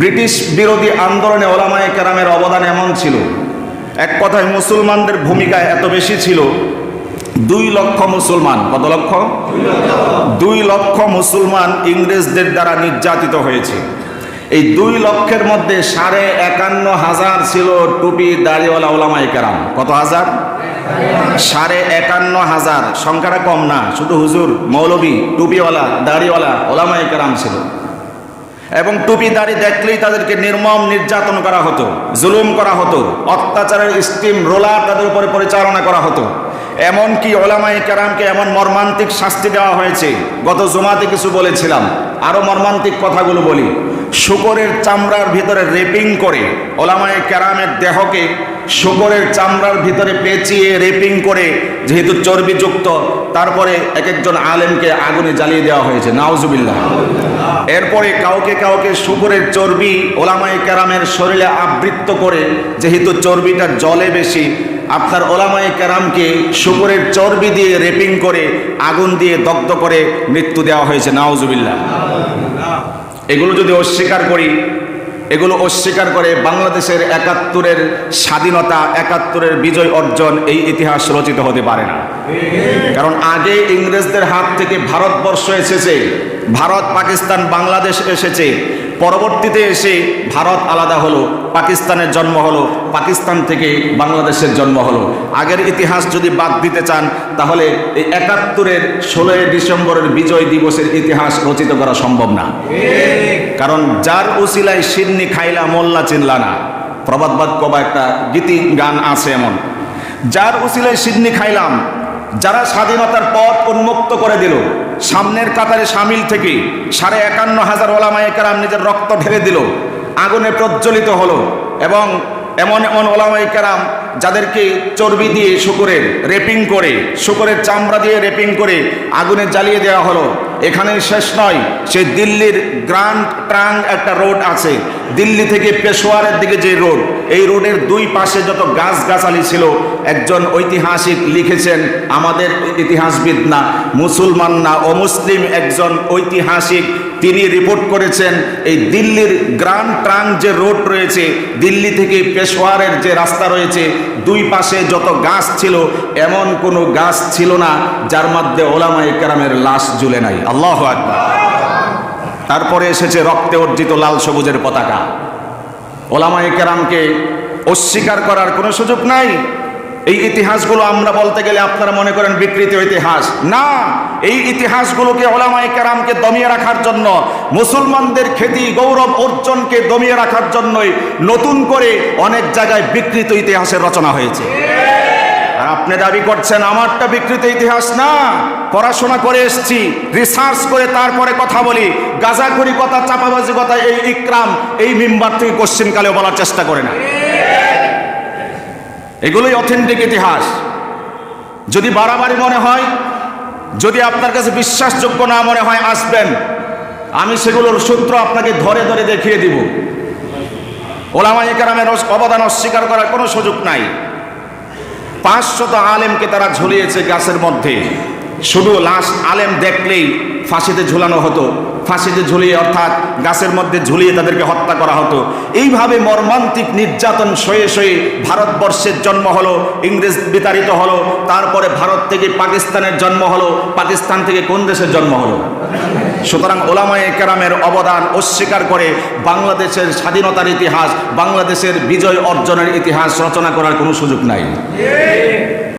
British বিরোধী আন্দোলনে ওলামায় কেরামের অবদান এমন ছিল। এক কথায় মুসলমানদের ভূমিকা এত বেশি ছিল, দুই লক্ষ মুসলমান, কত লক্ষ? দুই লক্ষ মুসলমান ইংরেজদের দ্বারা নির্যাতিত হয়েছে। এই দুই লক্ষের মধ্যে সাড়ে একান্ন হাজার ছিল টুপি দাড়িওয়ালা ওলামাই কেরাম। কত হাজার? সাড়ে একান্ন হাজার। সংখ্যাটা কম না, শুধু হুজুর, মৌলবী, টুপিওয়ালা, দাড়িওয়ালা ওলামাই কেরাম ছিল। এবং টুপি দাড়ি দেখলেই তাদেরকে নির্মম নির্যাতন করা হতো, জুলুম করা হতো, অত্যাচারের স্টিম, রোলার তাদের উপরে পরিচালনা করা হতো। এমনকি ওলামাই কেরামকে এমন মর্মান্তিক শাস্তি দেওয়া হয়েছে, গত জমাতে কিছু বলেছিলাম, আরও মর্মান্তিক কথাগুলো বলি। শুকরের চামড়ার ভিতরে রেপিং করে ওলামাই কেরামের দেহকে শুকরের চামড়ার ভিতরে পেঁচিয়ে রেপিং করে, যেহেতু চর্বিযুক্ত, তারপরে এক একজন আলেমকে আগুনে জ্বালিয়ে দেওয়া হয়েছে। নাওজুবিল্লাহ এরপরে কাউকে কাউকে শুকুরের চর্বি ওলামাই কেরামের শরীরে আবৃত্ত করে, যেহেতু চর্বিটা জলে বেশি, আপনার ওলামাই কেরামকে শুকুরের চর্বি দিয়ে রেপিং করে আগুন দিয়ে দগ্ধ করে মৃত্যু দেওয়া হয়েছে নাওজুবিল্লাহ এগুলো যদি অস্বীকার করি, এগুলো অস্বীকার করে বাংলাদেশের একাত্তরের স্বাধীনতা, একাত্তরের বিজয় অর্জন এই ইতিহাস রচিত হতে পারে না। কারণ আগে ইংরেজদের হাত থেকে ভারতবর্ষ এসেছে। ভারত, পাকিস্তান, বাংলাদেশ এসেছে। পরবর্তীতে এসে ভারত আলাদা হলো, পাকিস্তানের জন্ম হলো, পাকিস্তান থেকে বাংলাদেশের জন্ম হলো। আগের ইতিহাস যদি বাদ দিতে চান, তাহলে এই একাত্তরের ষোলোই ডিসেম্বরের বিজয় দিবসের ইতিহাস রচিত করা সম্ভব না। কারণ যার উসিলায় সিন্নি খাইলা, মোল্লা চিনলা না। প্রবাদ বাক্য বা একটা গীতি গান আছে এমন। যার উসিলায় সিন্নি খাইলাম, যারা স্বাধীনতার পথ উন্মুক্ত করে দিল সামনের কাতারে সামিল থেকে সাড়ে একান্ন হাজার ওলামায়ে কেরাম নিজের রক্ত ঢেলে দিল, আগুনে প্রজ্বলিত হলো এবং এমন এমন ওলামাই কেরাম যাদেরকে চর্বি দিয়ে শুকুরের, রেপিং করে, শুকুরের চামড়া দিয়ে রেপিং করে আগুনে জ্বালিয়ে দেওয়া হলো। এখানেই শেষ নয়, সে দিল্লির গ্র্যান্ড ট্রাং একটা রোড আছে। দিল্লি থেকে পেশোয়ারের দিকে যে রোড এই রোডের দুই পাশে যত গাছগাছালি ছিল, একজন ঐতিহাসিক লিখেছেন, আমাদের ইতিহাসবিদ না, মুসলমান না অমুসলিম একজন ঐতিহাসিক তিনি রিপোর্ট করেছেন, এই দিল্লির গ্র্যান্ড ট্রাং যে রোড রয়েছে, দিল্লি থেকে পেশোয়ারের যে রাস্তা রয়েছে, দুই পাশে যত গাছ ছিল, এমন কোনো গাছ ছিল না যার মধ্যে ওলামাই কেরামের লাশ ঝুলে নাই। আল্লাহ তারপরে এসেছে রক্তে অর্জিত লাল সবুজের পতাকা। ওলামাই কেরামকে অস্বীকার করার কোনো সুযোগ নাই। এই ইতিহাসগুলো আমরা বলতে গেলে আপনারা মনে করেন বিকৃত ইতিহাস। না, এই ইতিহাসগুলোকে ওলামায়ে কেরামকে দমিয়ে রাখার জন্য, মুসলমানদের খ্যাতি, গৌরব, অর্জনকে দমিয়ে রাখার জন্যই নতুন করে অনেক জায়গায় বিকৃত ইতিহাসের রচনা হয়েছে। আর আপনি দাবি করছেন, আমারটা বিকৃত ইতিহাস না। পড়াশোনা করে এসছি রিসার্চ করে তারপরে কথা বলি। গাজা গাজাখুরি কথা, চাপাবাজি কথা, এই ইকরাম, এই মিম্বার থেকে কোশ্চিনকালে বলার চেষ্টা করে না। এগুলোই অথেন্টিক ইতিহাস। যদি বাড়াবাড়ি মনে হয়, যদি আপনার কাছে বিশ্বাসযোগ্য না মনে হয়, আসবেন। আমি সেগুলোর সূত্র আপনাকে ধরে ধরে দেখিয়ে দিব। ওলামাই কেরামের অবদান অস্বীকার করার কোনো সুযোগ নাই। পাঁচশত আলেমকে তারা ঝুলিয়েছে গাছের মধ্যে। শুধু লাশ আলেম দেখলেই ফাঁসিতে ঝুলানো হতো। ফাঁসিতে ঝুলিয়ে, অর্থাৎ গাছের মধ্যে ঝুলিয়ে তাদেরকে হত্যা করা হতো। এইভাবে মর্মান্তিক নির্যাতন সয়ে সয়ে ভারতবর্ষের জন্ম হলো, ইংরেজ বিতাড়িত হলো, তারপরে ভারত থেকে পাকিস্তানের জন্ম হলো, পাকিস্তান থেকে কোন দেশের জন্ম হলো? সুতরাং ওলামায়ে কেরামের অবদান অস্বীকার করে বাংলাদেশের স্বাধীনতার ইতিহাস, বাংলাদেশের বিজয় অর্জনের ইতিহাস রচনা করার কোনো সুযোগ নাই।